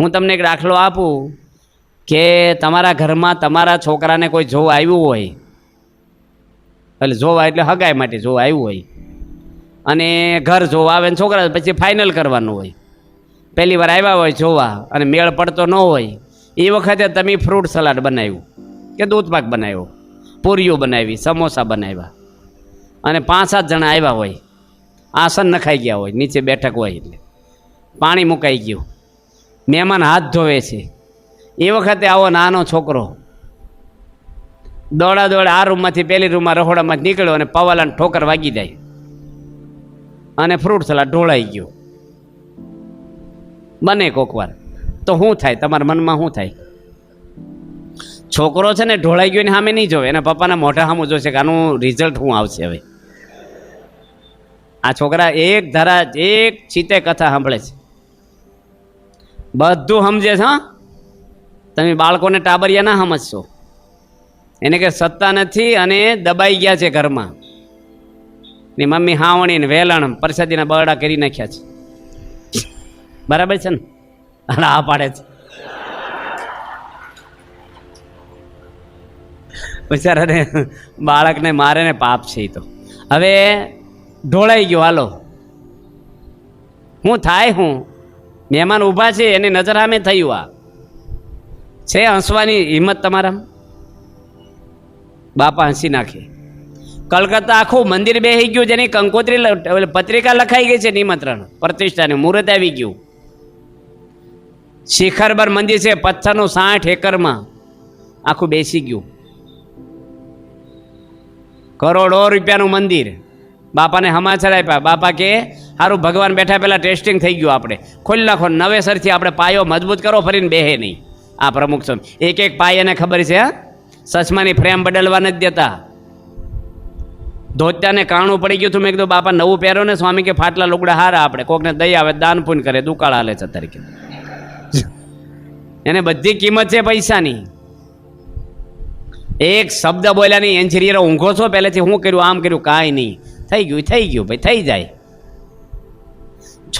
હું તમને એક દાખલો આપું કે તમારા ઘરમાં તમારા છોકરાને કોઈ જોવા આવ્યું હોય. એટલે જોવા એટલે હગાઈ માટે જોવા આવ્યું હોય. અને ઘર જોવા આવે ને છોકરા પછી ફાઇનલ કરવાનું હોય. પહેલી વાર આવ્યા હોય જોવા અને મેળ પડતો ન હોય. એ વખતે તમે ફ્રૂટ સલાડ બનાવ્યું કે દૂધપાક બનાવ્યો? પૂરીઓ બનાવી, સમોસા બનાવ્યા. અને પાંચ સાત જણા આવ્યા હોય. આસન નખાઈ ગયા હોય, નીચે બેઠક હોય એટલે. પાણી મુકાઈ ગયું. મહેમાન હાથ ધોવે છે. એ વખતે આવો નાનો છોકરો દોડા દોડા આ રૂમમાંથી પેલી રૂમમાં રહોડામાં નીકળ્યો અને પવાલાને ઠોકર વાગી જાય. અને ફ્રૂટ સલાડ ઢોળાઈ ગયો. બને કોક વાર. તો શું થાય? તમારા મનમાં શું થાય? છોકરો છે ને ઢોળાઈ ગયો સામે નહીં જોવે. એના પપ્પાના મોઢા સામું જોશે કે આનું રિઝલ્ટ શું આવશે હવે? આ છોકરા એક ધારા, એક ચીતે કથા સાંભળે છે. બધું સમજે છે, હા? તમે બાળકોને ટાબરિયા ના સમજશો. એને કે સત્તા નથી અને દબાઈ ગયા છે ઘરમાં. ની મમ્મી હાવણી ને વેલણ પરસાદીના બરડા કરી નાખ્યા છે. બરાબર છે ને? આ પાડે છે. બિચારાને બાળકને મારે ને પાપ છે એ તો. હવે ઢોળાઈ ગયો, હાલો. હું થાય હું? મહેમાન ઊભા છે, એની નજર સામે થયું આ છે હસવાની હિંમત તમારા બાપા હસી નાખે. કલકત્તા આખું મંદિર બેસી ગયું, જેની કંકોત્રી પત્રિકા લખાઈ ગઈ છે નિમંત્રણ, પ્રતિષ્ઠાને, મુહૂર્ત આવી ગયું. શિખરબર મંદિર છે, પથ્થરનું સાઠ એકરમાં. આખું બેસી ગયું. કરોડો રૂપિયાનું મંદિર. બાપાને સમાચાર આપ્યા. બાપા કે સારું ભગવાન બેઠા પહેલાં ટેસ્ટિંગ થઈ ગયું આપણે. ખોલી નાખો નવેસરથી આપણે પાયો મજબૂત કરો, ફરીને બેહે નહીં. આ પ્રમુખ સ્વામી. એક એક પાયાને ખબર છે, હા? સચમાની ફ્રેમ બદલવા નથી દેતા. ધોત્યાને કાણું પડી ગયું હતું. મેં કીધું, બાપા, નવું પહેરો ને, સ્વામી કે, ફાટલા લુગડા હારા આપણે. કોકને દઈ આવે, દાન પૂન કરે, દુકાળ હાલે છે તરીકે એને બધી કિંમત છે પૈસાની. એક શબ્દ બોલ્યા નહીં એન્જિનિયર ઊંઘો છો? પહેલેથી હું કર્યું, આમ કર્યું, કાંઈ નહીં. થઈ ગયું થઈ ગયું, ભાઈ, થઈ જાય.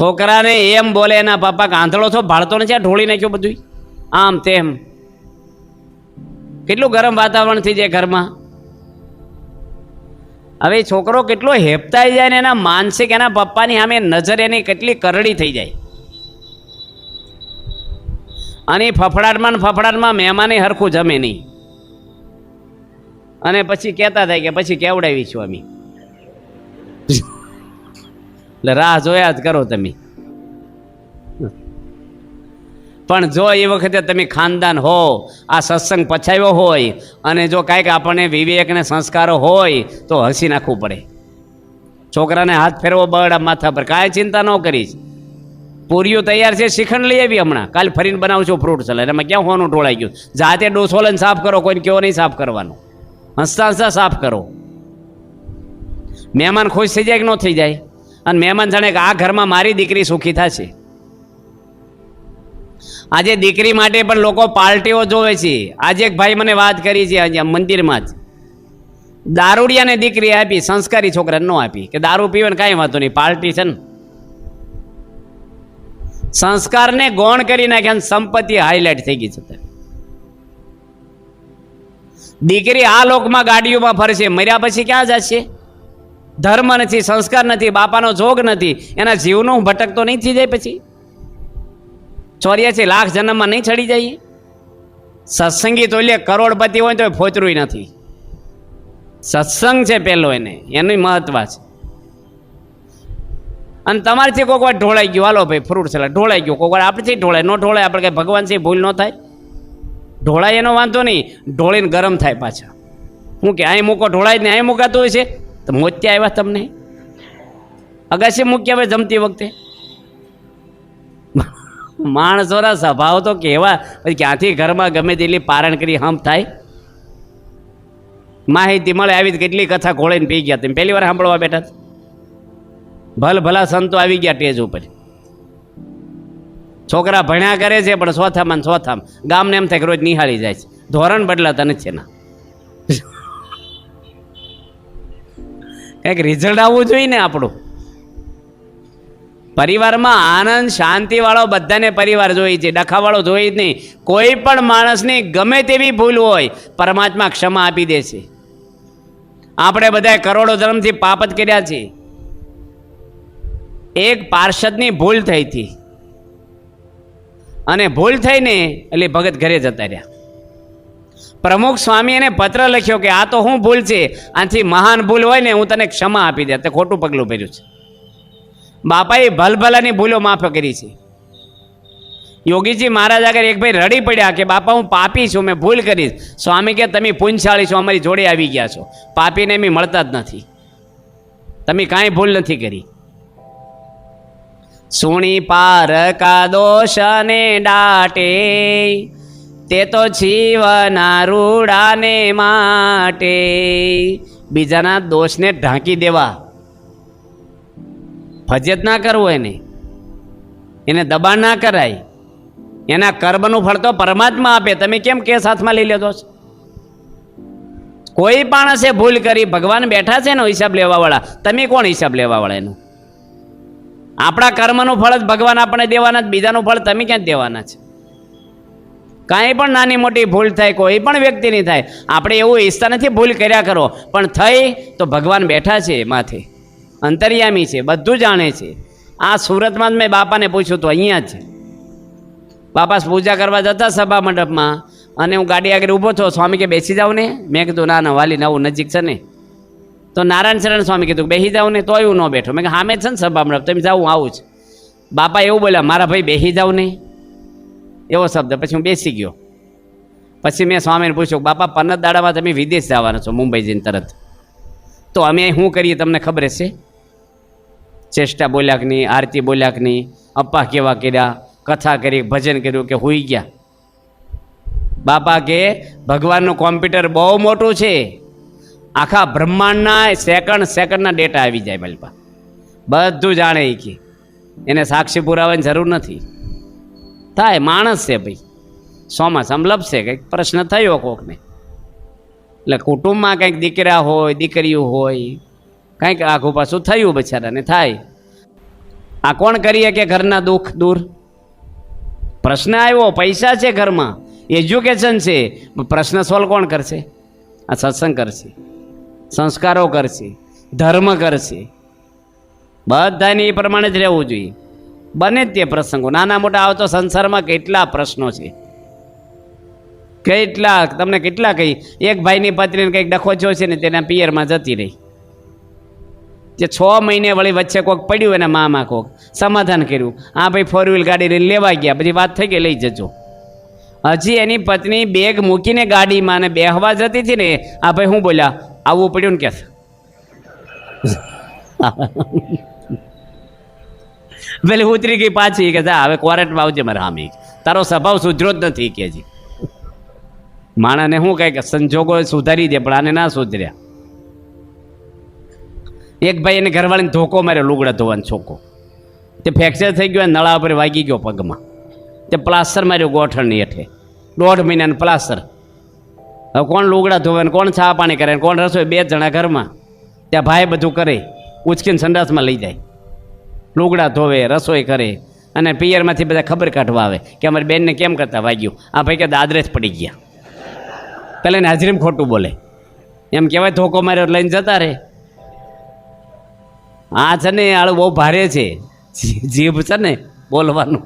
છોકરાને એમ બોલે, એના પપ્પા કાંધળો છો, ભાળતો ને છે ઢોળી નાખ્યો બધું આમ તેમ. કેટલું ગરમ વાતાવરણ થઈ જાય ઘરમાં. હવે છોકરો કેટલો હેપતાઈ જાય ને એના માનસિક, એના પપ્પાની સામે નજર એની કેટલી કરડી થઈ જાય. અને ફફડાટમાં ફફડાટમાં મહેમાને હરખું જમે નહીં. અને પછી કહેતા થાય કે, પછી કેવડાવીશું અમે? એટલે રાહ જોયા જ કરો તમે. પણ જો એ વખતે તમે ખાનદાન હો, આ સત્સંગ પછાવ્યો હોય, અને જો કાંઈક આપણને વિવેક અને સંસ્કારો હોય, તો હસી નાખવું પડે. છોકરાને હાથ ફેરવો બરડા માથા પર. કાંઈ ચિંતા ન કરીશ. પૂરીઓ તૈયાર છે, શિખંડ લઈ આવી હમણાં. કાલ ફરીને બનાવશું ફ્રૂટ સલાડ. એમાં ક્યાં હોવાનું ઢોળાઈ ગયું? જાતે ડોસો લઈને સાફ કરો, કોઈને કેવો નહીં સાફ કરવાનું. હસતા હસતા સાફ કરો. મહેમાન ખુશ થઈ જાય કે ન થઈ જાય? અને મહેમાન જાણે કે આ ઘરમાં મારી દીકરી સુખી થશે. આજે દીકરી માટે પણ લોકો પાર્ટીઓ જોવે છે. આજે એક ભાઈ મને વાત કરી છે અહીંયા મંદિરમાં જ. દારૂડિયાને દીકરી આપી, સંસ્કારી છોકરાને ન આપી. કે દારૂ પીવે ને કાંઈ વાંધો નહીં, પાર્ટી છે ને. સંસ્કારને ગૌણ કરી નાખ્યા સંપત્તિ હાઇલાઇટ થઈ ગઈ છે. દીકરી આ લોકમાં ગાડીઓમાં ફરશે, મર્યા પછી ક્યાં જશે? ધર્મ નથી, સંસ્કાર નથી, બાપાનો જોગ નથી, એના જીવનો ભટકતો નહીં થઈ જાય પછી. ચોર્યાસી લાખ જન્મમાં નહીં ચડી જઈએ. સત્સંગી તો લે કરોડપતિ હોય તો ફોતરું નથી. સત્સંગ છે પહેલો એને, એનું મહત્વ છે. અને તમારથી કોઈક વાર ઢોળાઈ ગયું, હાલો ભાઈ ફ્રૂટ સલાડ ઢોળાઈ ગયું કોઈક વાર આપણેથી ઢોળાય, ન ઢોળાય, આપણે કંઈ ભગવાનથી ભૂલ ન થાય. ઢોળાય એનો વાંધો નહીં, ઢોળીને ગરમ થાય પાછા. હું કે અહીં મૂકો, ઢોળાય ને અહીં મૂકાતું હોય છે. તો મોત્યા આવ્યા તમને? અગાસી મૂક્યા હવે જમતી વખતે? માણસોના સ્વભાવ તો કેવા, પછી ક્યાંથી ઘરમાં ગમે તેટલી પારણ કરી હમ થાય? માહિતી મળે આવી કેટલી કથા ખોળીને પી ગયા તમે. પહેલી વાર સાંભળવા બેઠા? ભલ ભલા સંતો આવી ગયા ટેજ ઉપર. છોકરા ભણ્યા કરે છે, પણ ચોથામાં ચોથામાં ગામને એમ થાય કે રોજ નિહાળી જાય છે. ધોરણ બદલાતા નથી એના. કંઈક રિઝલ્ટ આવવું જોઈએ ને આપણું. પરિવારમાં આનંદ, શાંતિવાળો બધાને પરિવાર જોઈએ છે, ડખાવાળો જોઈએ જ નહીં. કોઈ પણ માણસની ગમે તેવી ભૂલ હોય, પરમાત્મા ક્ષમા આપી દે છે. આપણે બધાએ કરોડો જન્મથી પાપ જ કર્યા છે. એક પાર્ષદની ભૂલ થઈ હતી. અને ભૂલ થઈને એટલે ભગત ઘરે જતા રહ્યા. પ્રમુખ સ્વામી એને પત્ર લખ્યો કે આ તો હું ભૂલ છે. આથી મહાન ભૂલ હોય ને હું તને ક્ષમા આપી દે. તે ખોટું પગલું ભર્યું છે. બાપાએ ભલભલાની ભૂલો માફ કરી છે. યોગીજી મહારાજ આગળ એક ભાઈ રડી પડ્યા કે, બાપા, હું પાપી છું, મેં ભૂલ કરીશ સ્વામી, કે તમે પુંછાળી છો, અમારી જોડે આવી ગયા છો. પાપીને એમ મળતા જ નથી. તમે કાંઈ ભૂલ નથી કરી. સુણી પાર કા દોષ ને ડાટે તે તો જીવના રૂડાને માટે. બીજાના દોષને ઢાંકી દેવા. ફજિયત ના કરવું એને. એને દબાણ ના કરાય. એના કર્મનું ફળ તો પરમાત્મા આપે. તમે કેમ કેસ હાથમાં લઈ લેતો છો? કોઈ માણસે ભૂલ કરી ભગવાન બેઠા છે ને હિસાબ લેવાવાળા. તમે કોણ હિસાબ લેવાવાળા એનો? આપણા કર્મનું ફળ જ ભગવાન આપણે દેવાના જ, બીજાનું ફળ તમે ક્યાં દેવાના છે? કાંઈ પણ નાની મોટી ભૂલ થાય, કોઈ પણ વ્યક્તિની થાય, આપણે એવું ઈચ્છતા નથી ભૂલ કર્યા કરો, પણ થઈ તો ભગવાન બેઠા છે માથે, અંતર્યામી છે, બધું જાણે છે. આ સુરતમાં જ મેં બાપાને પૂછ્યું તો, અહીંયા જ બાપા પૂજા કરવા જતા સભા મંડપમાં, અને હું ગાડી આગળ ઊભો થયો, સ્વામી કે બેસી જાવ ને? મેં કીધું, ના ના, વાલી નવું નજીક છે ને. તો નારાયણ શરણ સ્વામી કીધું, બેસી જાવ ને, તોય હું ન બેઠો. મેં કે હામે છે ને સભા મંડપ તમે જાઉં આવું જ. બાપા એવું બોલ્યા, મારા ભાઈ બેસી જાવ ને. એવો શબ્દ. પછી હું બેસી ગયો. પછી મેં સ્વામીને પૂછ્યું, બાપા પન્નત દાડામાં તમે વિદેશ જવાના છો મુંબઈ જઈને તરત. તો અમે શું કરીએ તમને ખબર છે ચેષ્ટા બોલ્યા કે નહીં, આરતી બોલ્યા કે નહીં, અપ્પા કેવા કર્યા, કથા કરી, ભજન કર્યું કે હોઈ ગયા. બાપા કે, ભગવાનનું કોમ્પ્યુટર બહુ મોટું છે. આખા બ્રહ્માંડના સેકન્ડ સેકન્ડના ડેટા આવી જાય બલપા. બધું જાણે કે. એને સાક્ષી પુરાવાની જરૂર નથી. થાય, માણસ છે ભાઈ. સોમાં લપશે કંઈક પ્રશ્ન થયો કોકને. એટલે કુટુંબમાં કંઈક દીકરા હોય, દીકરીઓ હોય, કંઈક આખું પાછું થયું બિચારાને, થાય. આ કોણ કરીએ કે ઘરના દુઃખ દૂર? પ્રશ્ન આવ્યો, પૈસા છે ઘરમાં, એજ્યુકેશન છે પ્રશ્ન સોલ્વ કોણ કરશે? આ સત્સંગ કરશે, સંસ્કારો કરશે, ધર્મ કરશે. બધાને એ પ્રમાણે જ રહેવું જોઈએ. બને તે પ્રસંગો. નાના મોટા આવતો સંસારમાં કેટલા પ્રશ્નો છે. કેટલા, તમને કેટલા કહી એક ભાઈની પત્નીને કંઈક ડખો છે ને તેના પિયરમાં જતી રહી. જે છ મહિને વળી વચ્ચે કોક પડ્યું એના મામા કોક. સમાધાન કર્યું. આ ભાઈ ફોર વ્હીલ ગાડી લઈને લેવા ગયા. પછી વાત થઈ ગઈ, લઈ જજો. હજી એની પત્ની બેગ મૂકીને ગાડીમાં ને બેહવા જતી હતી ને આ ભાઈ, હું બોલ્યા આવવું પડ્યું ને કે પેલી ઉતરી ગઈ પાછી કે જા, હવે ક્વોરેન્ટમાં આવજે મારે હામી. તારો સ્વભાવ સુધરો જ નથી, કે હજી માણસને શું કહે કે સંજોગો સુધારી દે, પણ આને ના સુધર્યા. એક ભાઈ એને ઘરવાળીને ધોકો માર્યો, લુગડા ધોવાનો છોકો. તે ફ્રેક્ચર થઈ ગયો નળા ઉપર વાગી ગયો પગમાં. તે પ્લાસ્ટર માર્યો ગોઠણની હેઠે. દોઢ મહિનાનું પ્લાસ્ટર. હવે કોણ લુગડા ધોવે કોણ ચા પાણી કરે કોણ રસોઈ? બે જણા ઘરમાં. ત્યાં ભાઈ બધું કરે. ઉચકીને સંડાસમાં લઈ જાય. લુગડા ધોવે, રસોઈ કરે અને પિયરમાંથી બધા ખબર કાઢવા આવે કે અમારી બેનને કેમ કરતા વાગ્યું? આ ભાઈ કે દાદરે જ પડી ગયા. પહેલાં એને હાજરીમાં ખોટું બોલે. એમ કહેવાય, ધોકો માર્યો લઈને જતા રહે. આ છે ને, આળું બહુ ભારે છે. જીભ છે ને, બોલવાનું.